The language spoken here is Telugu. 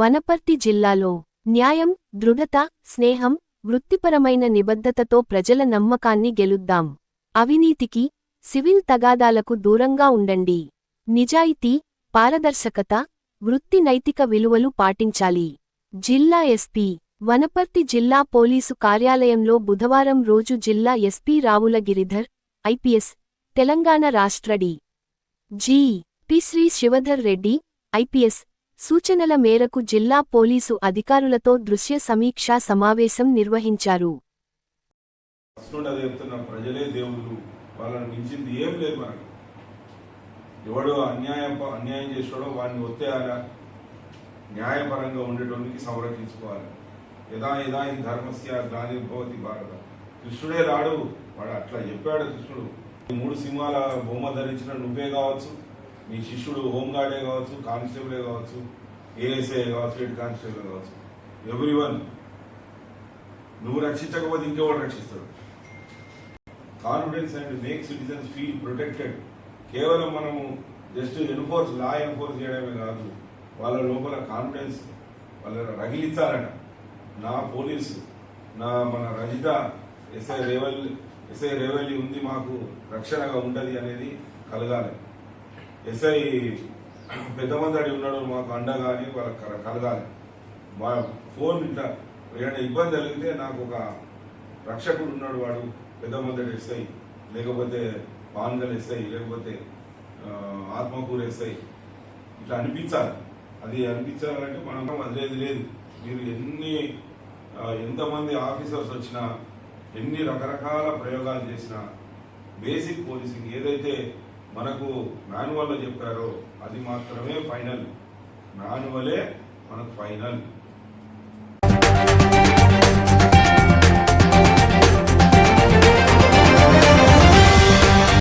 వనపర్తి జిల్లాలో న్యాయం దృఢత స్నేహం వృత్తిపరమైన నిబద్ధతతో ప్రజల నమ్మకాన్ని గెలుద్దాం. అవినీతికి సివిల్ తగాదాలకు దూరంగా ఉండండి. నిజాయితీ పారదర్శకత వృత్తి నైతిక విలువలు పాటించాలి. జిల్లా ఎస్పీ వనపర్తి జిల్లా పోలీసు కార్యాలయంలో బుధవారం రోజు జిల్లా ఎస్పీ రావుల గిరిధర్ ఐపీఎస్ తెలంగాణ రాష్ట్ర D G. P. Shri Shivadhar Reddy IPS సూచనల మేరకు జిల్లా పోలీసు అధికారులతో దృశ్య సమీక్షా సమావేశం నిర్వహించారు. ఎవడో అన్యాయం అన్యాయం చేసాడో వాడిని ఒత్తేయాలా? న్యాయపరంగా ఉండేటోనికి సంరక్షించుకోవాలి. యదా యదా ఈ ధర్మస్య గ్లానిర్భవతి భారత. కృష్ణుడే రాడు వాడు అట్లా చెప్పాడు కృష్ణుడు. మూడు సింహాల బొమ్మ ధరించిన నువ్వే కావచ్చు. మీ శిష్యుడు హోంగార్డే కావచ్చు కానిస్టేబులే కావచ్చు ఏఎస్ఐ కావచ్చు హెడ్ కానిస్టేబుల్ కావచ్చు. ఎవ్రీ వన్ నువ్వు రక్షించకపోతే ఇంకెవడు రక్షిస్తాడు? Confidence and make citizens feel protected కేవలం మనము జస్ట్ ఎన్ఫోర్స్ లా ఎన్ఫోర్స్ చేయడమే కాదు వాళ్ళ లోపల కాన్ఫిడెన్స్ వాళ్ళ రగిలించాలట. నా పోలీసు నా మన రజిత ఎస్ఐ రేవల్ ఎస్ఐ రేవల్లి ఉంది మాకు రక్షణగా ఉంటుంది అనేది కలగాలి. ఎస్ఐ పెద్దమందడి ఉన్నాడు మాకు అండగా వాళ్ళకి కలగాలి. మా ఫోన్ ఇట్లా ఏదైనా ఇబ్బంది కలిగితే నాకు ఒక రక్షకుడు ఉన్నాడు వాడు పెద్దమందడి ఎస్ఐ. లేకపోతే పాన్గల్ ఎస్ఐ లేకపోతే ఆత్మకూరు ఎస్ఐ. ఇట్లా అనిపించాలి. అది అనిపించాలంటే మనం వదిలేదు లేదు. మీరు ఎన్ని ఎంతమంది ఆఫీసర్స్ వచ్చినా ఎన్ని రకరకాల ప్రయోగాలు చేసినా బేసిక్ పోలీసింగ్ ఏదైతే మనకు మాన్యువల్లో చెప్పారో అది మాత్రమే ఫైనల్. మాన్యువలే మనకు ఫైనల్.